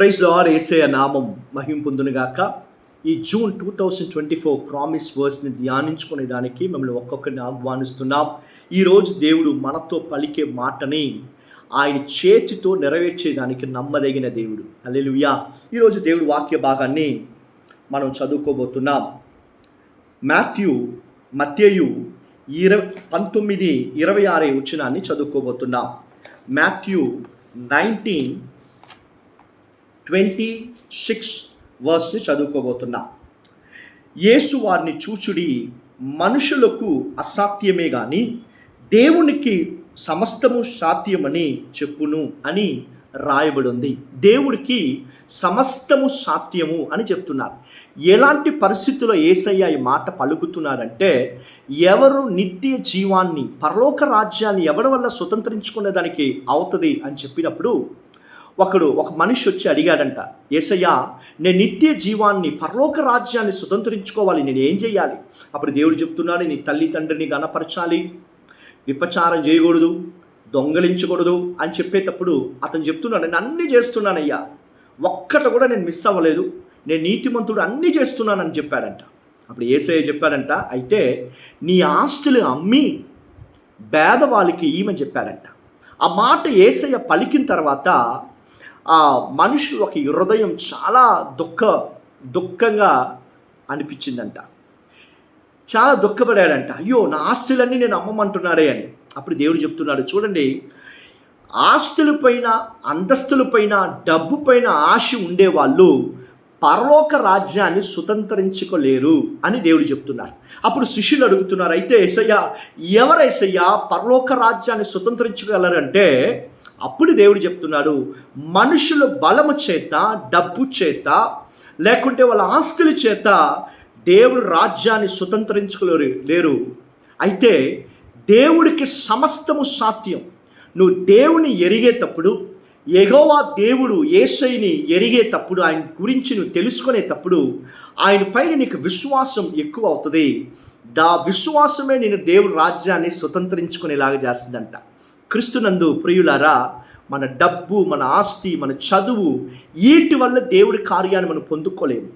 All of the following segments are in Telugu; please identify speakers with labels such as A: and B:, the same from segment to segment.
A: ప్రైజ్ లార్ ఏసయ నామం మహింపొందునుగాక. ఈ June two thousand twenty four promise వర్స్ని ధ్యానించుకునే దానికి మిమ్మల్ని ఒక్కొక్కరిని ఆహ్వానిస్తున్నాం. ఈరోజు దేవుడు మనతో పలికే మాటని ఆయన చేతితో నెరవేర్చేదానికి నమ్మదగిన దేవుడు. అల్లెలుయా ఈరోజు దేవుడు వాక్య భాగాన్ని మనం చదువుకోబోతున్నాం. మాథ్యూ మత్యయు ఇరవై పంతొమ్మిది ఇరవై ఆరే వచ్చినాన్ని చదువుకోబోతున్నాం. మాథ్యూ నైన్టీన్ ట్వంటీ సిక్స్ వర్స్ని చదువుకోబోతున్నా. యేసు వారిని చూచుడి మనుషులకు అసాధ్యమే కానీ దేవునికి సమస్తము సాధ్యమని చెప్పును అని రాయబడి ఉంది దేవుడికి సమస్తము సాధ్యము అని చెప్తున్నారు. ఎలాంటి పరిస్థితుల్లో ఏసయ్య ఈ మాట పలుకుతున్నాడంటే ఎవరు నిత్య జీవాన్ని పరలోక రాజ్యాన్ని ఎవరి వల్ల స్వతంత్రించుకునే దానికి అవుతుంది అని చెప్పినప్పుడు ఒకడు ఒక మనిషి వచ్చి అడిగాడంట ఏసయ్యా నేను నిత్య జీవాన్ని పరలోక రాజ్యాన్ని స్వతంత్రించుకోవాలి నేను ఏం చేయాలి? అప్పుడు దేవుడు చెప్తున్నాడు నీ తల్లి తండ్రిని గణపరచాలి విపచారం చేయకూడదు దొంగలించకూడదు అని చెప్పేటప్పుడు అతను చెప్తున్నాడు నేను అన్నీ చేస్తున్నానయ్యా ఒక్కట కూడా నేను మిస్ అవ్వలేదు నేను నీతిమంతుడు అన్నీ చేస్తున్నానని చెప్పాడంట. అప్పుడు ఏసయ్య చెప్పాడంట అయితే నీ ఆస్తులు అమ్మి పేదవాళ్ళకి ఈమె చెప్పాడంట. ఆ మాట ఏసయ్య పలికిన తర్వాత మనుషులు ఒక హృదయం చాలా దుఃఖ దుఃఖంగా అనిపించిందంట. చాలా దుఃఖపడాడంట. అయ్యో నా ఆస్తులన్నీ నేను అమ్మమంటున్నాడే అని. అప్పుడు దేవుడు చెప్తున్నాడు చూడండి ఆస్తులపైన అంతస్తులపైన డబ్బు పైన ఆశ ఉండేవాళ్ళు పరలోక రాజ్యాన్ని సుతంత్రించుకోలేరు అని దేవుడు చెప్తున్నారు. అప్పుడు శిష్యులు అడుగుతున్నారు అయితే ఏసయ్య ఎవరు ఏసయ్య పరలోక రాజ్యాన్ని స్వతంత్రించగలరంటే అప్పుడు దేవుడు చెప్తున్నాడు మనుషుల బలము చేత డబ్బు చేత లేకుంటే వాళ్ళ ఆస్తుల చేత దేవుడు రాజ్యాన్ని స్వతంత్రించుకోలేరు లేరు. అయితే దేవుడికి సమస్తము సాధ్యం. నువ్వు దేవుని ఎరిగేటప్పుడు ఎగోవా దేవుడు ఏసైని ఎరిగేటప్పుడు ఆయన గురించి నువ్వు తెలుసుకునేటప్పుడు ఆయన పైన నీకు విశ్వాసం ఎక్కువ అవుతుంది. దా విశ్వాసమే నేను దేవుడు రాజ్యాన్ని స్వతంత్రించుకునేలాగా చేస్తుందంట. క్రిస్తునందు ప్రియులారా మన డబ్బు మన ఆస్తి మన చదువు వీటి వల్ల దేవుడి కార్యాన్ని మనం పొందుకోలేము.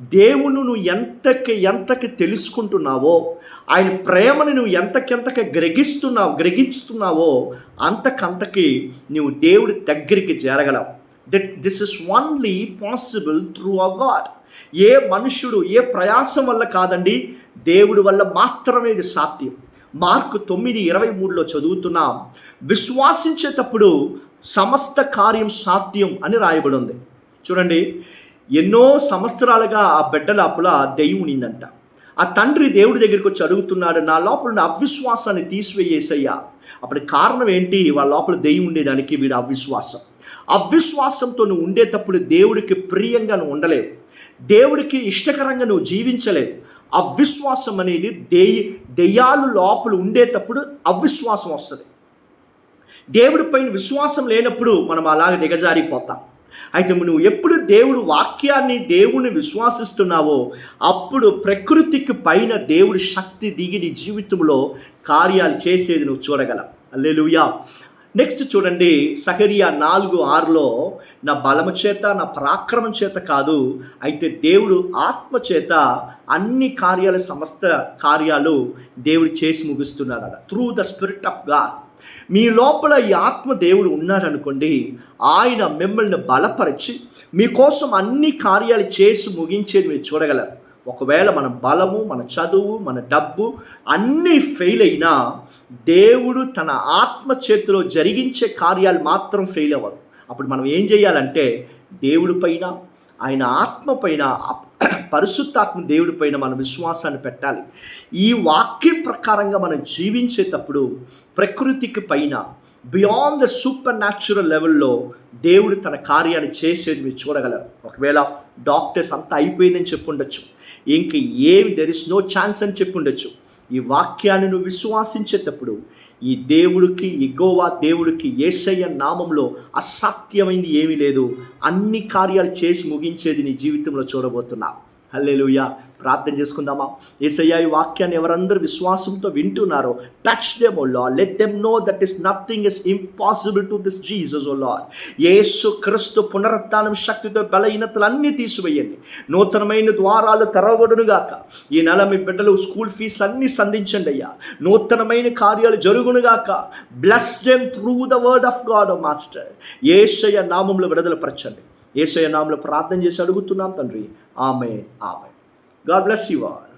A: దేవుని నువ్వు ఎంతకి ఎంతకి తెలుసుకుంటున్నావో ఆయన ప్రేమను నువ్వు ఎంతకెంతకి గ్రహిస్తున్నావు గ్రహించుతున్నావో అంతకంతకి నువ్వు దేవుడి దగ్గరికి చేరగలవు. That this is only possible through a God ఏ మనుష్యుడు ఏ ప్రయాసం వల్ల కాదండి దేవుడి వల్ల మాత్రమే ఇది సాధ్యం. మార్కు తొమ్మిది ఇరవై మూడులో చదువుతున్నాం. విశ్వాసించేటప్పుడు సమస్త కార్యం సాధ్యం అని రాయబడి ఉంది చూడండి ఎన్నో సంవత్సరాలుగా ఆ బిడ్డ లోపల దెయ్యమునిందంట ఆ తండ్రి దేవుడి దగ్గరికి వచ్చి అడుగుతున్నాడు నా లోపల ఉన్న అవిశ్వాసాన్ని తీసివేయేసయ్యా. అప్పుడు కారణం ఏంటి? వాళ్ళ లోపల దెయ్యం ఉండేదానికి వీడు అవిశ్వాసం. అవిశ్వాసంతో నువ్వు ఉండేటప్పుడు దేవుడికి ప్రియంగా నువ్వు ఉండలేవు. దేవుడికి ఇష్టకరంగా నువ్వు జీవించలేవు. అవిశ్వాసం అనేది దెయ్య దెయ్యాలు లోపల ఉండేటప్పుడు అవిశ్వాసం వస్తుంది. దేవుడి పైన విశ్వాసం లేనప్పుడు మనం అలాగ దిగజారిపోతాం. అయితే నువ్వు ఎప్పుడు దేవుడు వాక్యాన్ని దేవుని విశ్వాసిస్తున్నావో అప్పుడు ప్రకృతికి పైన దేవుడి శక్తి దిగి నీ జీవితంలో కార్యాలు చేసేది నువ్వు చూడగలవు. అల్లెలుయా నెక్స్ట్ చూడండి సహరియా నాలుగు ఆరులో నా బలము చేత నా పరాక్రమం చేత కాదు అయితే దేవుడు ఆత్మ చేత అన్ని కార్యాల సమస్త కార్యాలు దేవుడు చేసి ముగిస్తున్నాడు through the spirit of God మీ లోపల ఈ ఆత్మ దేవుడు ఉన్నాడనుకోండి ఆయన మిమ్మల్ని బలపరిచి మీకోసం అన్ని కార్యాలు చేసి ముగించేది మీరు చూడగలరు. ఒకవేళ మన బలము మన చదువు మన డబ్బు అన్నీ ఫెయిల్ అయినా దేవుడు తన ఆత్మ చేతిలో జరిగించే కార్యాలు మాత్రం ఫెయిల్ అవ్వరు అప్పుడు మనం ఏం చేయాలంటే దేవుడి పైన ఆయన ఆత్మ పైన పరిశుద్ధాత్మ దేవుడి పైన మన విశ్వాసాన్ని పెట్టాలి. ఈ వాక్యం ప్రకారంగా మనం జీవించేటప్పుడు ప్రకృతికి పైన బియాండ్ ద సూపర్ న్యాచురల్ లెవెల్లో దేవుడు తన కార్యాన్ని చేసేది మీరు చూడగలరు. ఒకవేళ డాక్టర్స్ అంతా అయిపోయిందని చెప్పుండొచ్చు ఇంక ఏమి దెర్ ఇస్ నో ఛాన్స్ అని చెప్పి ఉండొచ్చు ఈ వాక్యాన్ని విశ్వాసించేటప్పుడు ఈ దేవుడికి ఎగోవా దేవుడికి ఏసయ్య నామంలో అసాధ్యమైంది ఏమీ లేదు. అన్ని కార్యాలు చేసి ముగించేది నీ జీవితంలో చూడబోతున్నావు. హల్లెలూయా. ప్రార్థన చేసుకుందామా. ఏసయ్యా ఈ వాక్యాన్ని ఎవరందరూ విశ్వాసంతో వింటున్నారో touch them O Lord let them know that is nothing is impossible to this Jesus O Lord Yesu Kristu పునరుత్నం శక్తితో బలహీనతలన్నీ తీసివేయండి. నూతనమైన ద్వారాలు తెరవబడునుగాక ఈ నెల మీ బిడ్డలు స్కూల్ ఫీజులు అన్నీ సంధించండి అయ్యా. నూతనమైన కార్యాలు జరుగునుగాక bless them through the word of God master Yesayya నామంలో విడుదల పరచండి. ఏసయ్య నామంలో ప్రార్థన చేసి అడుగుతున్నాం తండ్రి. ఆమె ఆమె గాడ్ బ్లెస్ యు ఆల్